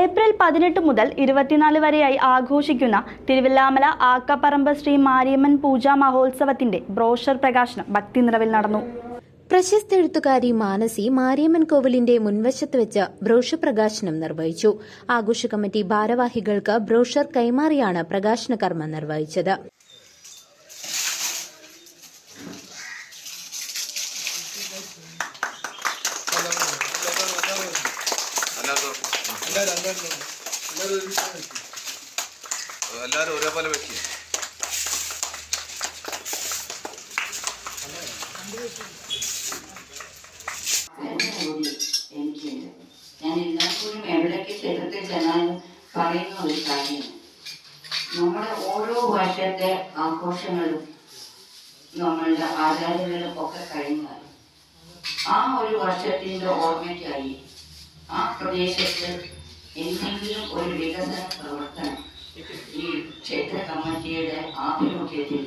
April പതിനെട്ട് മുതൽ ഇരുപത്തിനാല് വരെയായി ആഘോഷിക്കുന്ന തിരുവില്ലാമല ആക്കപ്പറമ്പ് ശ്രീ മാരിയമ്മൻ പൂജാ മഹോത്സവത്തിന്റെ ബ്രോഷർ പ്രകാശനം ഭക്തി നിറവിൽ നടന്നു. പ്രശസ്ത എഴുത്തുകാരി മാനസി മാരിയമ്മൻ കോവിലിന്റെ മുൻവശത്ത് വെച്ച് ബ്രോഷർ പ്രകാശനം നിർവഹിച്ചു. ആഘോഷ കമ്മിറ്റി ഭാരവാഹികൾക്ക് ബ്രോഷർ കൈമാറിയാണ് പ്രകാശന കർമ്മം നിർവഹിച്ചത്. എല്ലാരും ഒരേപോലെ വെക്കുക ആഘോഷങ്ങളും നമ്മളുടെ ആചാരങ്ങളും ഒക്കെ കഴിഞ്ഞാൽ ആ ഒരു വർഷത്തിന്റെ ഓർമ്മയ്ക്കായി ആ പ്രദേശത്ത് എന്തെങ്കിലും ഒരു വികസന പ്രവർത്തനം ഈ ക്ഷേത്ര കമ്മിറ്റിയുടെ ആഭിമുഖ്യത്തിൽ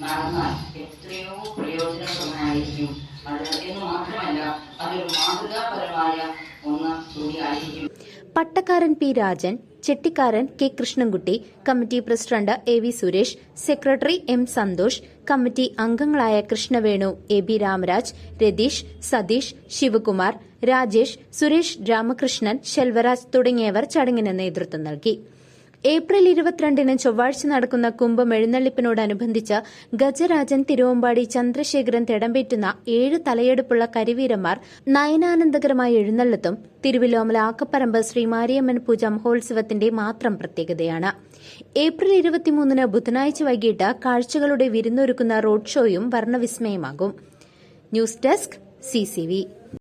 നടന്നാൽ എത്രയോ പ്രയോജനപ്രദമായിരിക്കും അത് എന്ന് മാത്രമല്ല അതൊരു മാതൃകാപരമായ ഒന്ന് കൂടിയായിരിക്കും. പട്ടക്കാരൻ P Rajan ചെട്ടിക്കാരൻ K Krishnankutty committee president A V Suresh secretary M Santhosh committee അംഗങ്ങളായ കൃഷ്ണവേണു എ ബി രാമരാജ് രതീഷ് സതീഷ് ശിവകുമാർ രാജേഷ് സുരേഷ് രാമകൃഷ്ണൻ ശെൽവരാജ് തുടങ്ങിയവർ ചടങ്ങിന് നേതൃത്വം നൽകി. ഏപ്രിൽ ഇരുപത്തിരണ്ടിന് ചൊവ്വാഴ്ച നടക്കുന്ന കുംഭം എഴുന്നള്ളിപ്പിനോടനുബന്ധിച്ച് ഗജരാജൻ തിരുവമ്പാടി ചന്ദ്രശേഖരൻ തിടമ്പേറ്റുന്ന ഏഴ് തലയെടുപ്പുള്ള കരിവീരന്മാർ നയനാനന്ദകരമായ എഴുന്നള്ളത്തും തിരുവിലോമല ആക്കപ്പറമ്പ് ശ്രീ മാരിയമ്മൻ പൂജ മഹോത്സവത്തിന്റെ മാത്രം പ്രത്യേകതയാണ്. ഏപ്രിൽ ഇരുപത്തിമൂന്നിന് ബുധനാഴ്ച വൈകിട്ട് കാഴ്ചകളുടെ വിരുന്നൊരുക്കുന്ന റോഡ് ഷോയും വർണവിസ്മയമാകും. News desk CCV